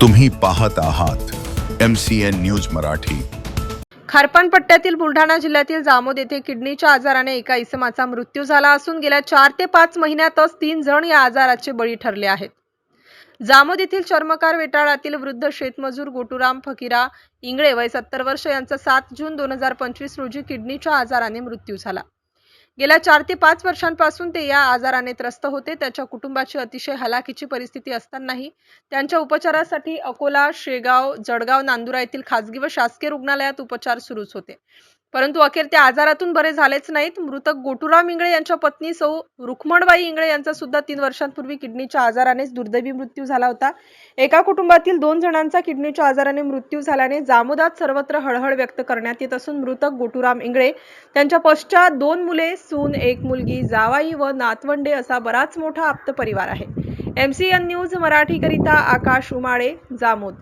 तुम्ही पाहत आहात M C N news Marathi. खारपान पट्ट्यातील बुलढाणा जिल्ह्यातील जामोद येथे किडनीच्या आजाराने एका इसमाचा मृत्यू झाला असून गेल्या चार ते पाच महिन्यातच तीन जण या आजाराचे बळी ठरले आहेत. जामोद येथील चर्मकार वेटाळातील वृद्ध शेतमजूर गोटुराम फकीरा इंगळे वय सत्तर वर्ष यांचा सात जून दोन हजार पंचवीस रोजी किडनीच्या आजाराने मृत्यू झाला. गेल्या चार ते पाच वर्षांपासून ते या आजाराने त्रस्त होते. त्याच्या कुटुंबाची अतिशय हलाखीची परिस्थिती असतानाही त्यांच्या उपचारासाठी अकोला शेगाव जळगाव नांदुरा येथील खासगी व शासकीय रुग्णालयात उपचार सुरूच होते. परंतु अखेर त्या आजारातून बरे झालेच नाहीत. मृतक गोटुराम इंगळे यांच्या पत्नी सौ रुक्मणबाई इंगळे यांचा सुद्धा तीन वर्षांपूर्वी किडनीच्या आजारानेच दुर्दैवी मृत्यू झाला होता. एका कुटुंबातील दोन जणांचा किडनीच्या आजाराने मृत्यू झाल्याने जामोदात सर्वत्र हळहळ व्यक्त करण्यात येत असून मृतक गोटुराम इंगळे त्यांच्या पश्चात दोन मुले सून एक मुलगी जावाई व नातवंडे असा बराच मोठा आप्त परिवार आहे. एम सी एन न्यूज मराठीकरिता आकाश उमाळे जामोद.